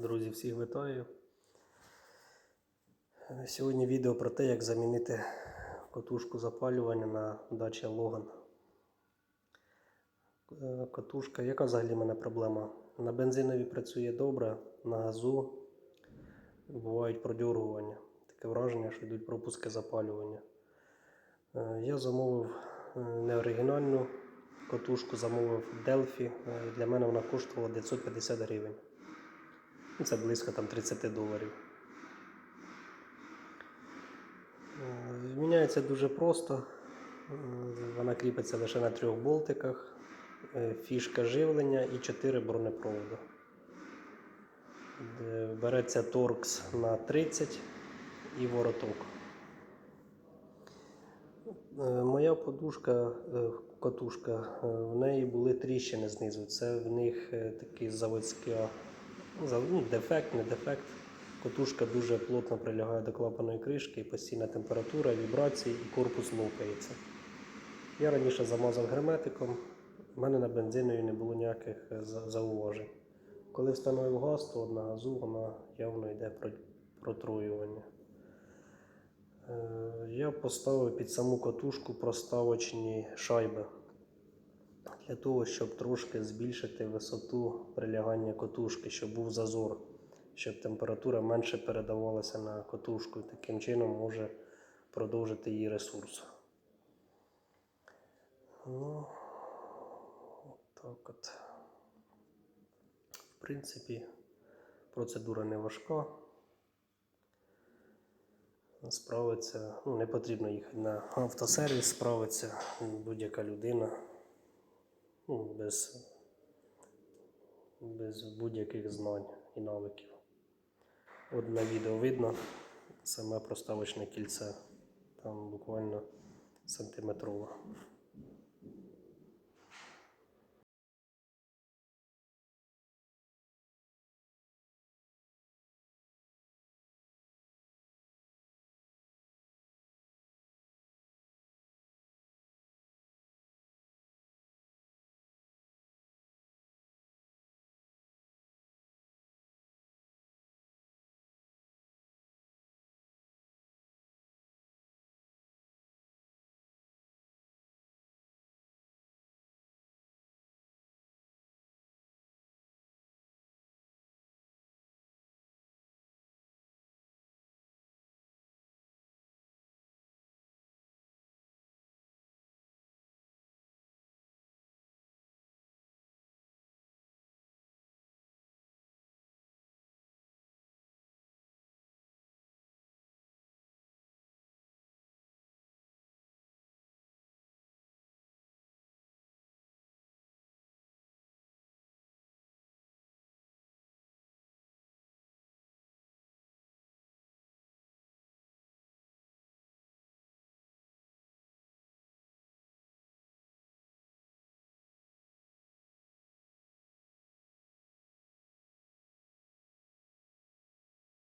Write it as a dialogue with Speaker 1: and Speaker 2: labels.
Speaker 1: Друзі, всіх вітаю. Сьогодні відео про те, як замінити катушку запалювання на дачі Логан. Е, Катушка, яка взагалі в мене проблема? На бензинові працює добре, на газу бувають продьоргування. Таке враження, що йдуть пропуски запалювання. Е, Я замовив е, неоригінальну катушку, замовив Delphi. Для мене вона коштувала 950 гривень. Ну, Це близько там 30 доларів. Е, Міняється дуже просто. Е, Вона кріпиться лише на трьох болтиках, е, фішка живлення і 4 бронепроводу. Береться торкс на 30 і вороток. Моя подушка, катушка, в неї були тріщини знизу. Це в них такі заводські зав- ну, дефект, не дефект. Катушка дуже плотно прилягає до клапаної кришки, постійна температура, вібрації і корпус лопається. Я раніше замазав герметиком, в мене на бензинові не було ніяких е, зауважень. Коли встановив газ, то на газу вона явно йде про- протруювання. Е, Я поставив під саму катушку проставочні шайби для того, щоб трошки збільшити висоту прилягання катушки, щоб був зазор, щоб температура менше передавалася на катушку і таким чином може продовжити її ресурс. Ну, так от. В принципі, процедура не важка. Справиться, ну не потрібно їхати на автосервіс, справиться будь-яка людина без, без будь-яких знань і навиків. От на відео видно саме проставочне кільце, там буквально сантиметрове.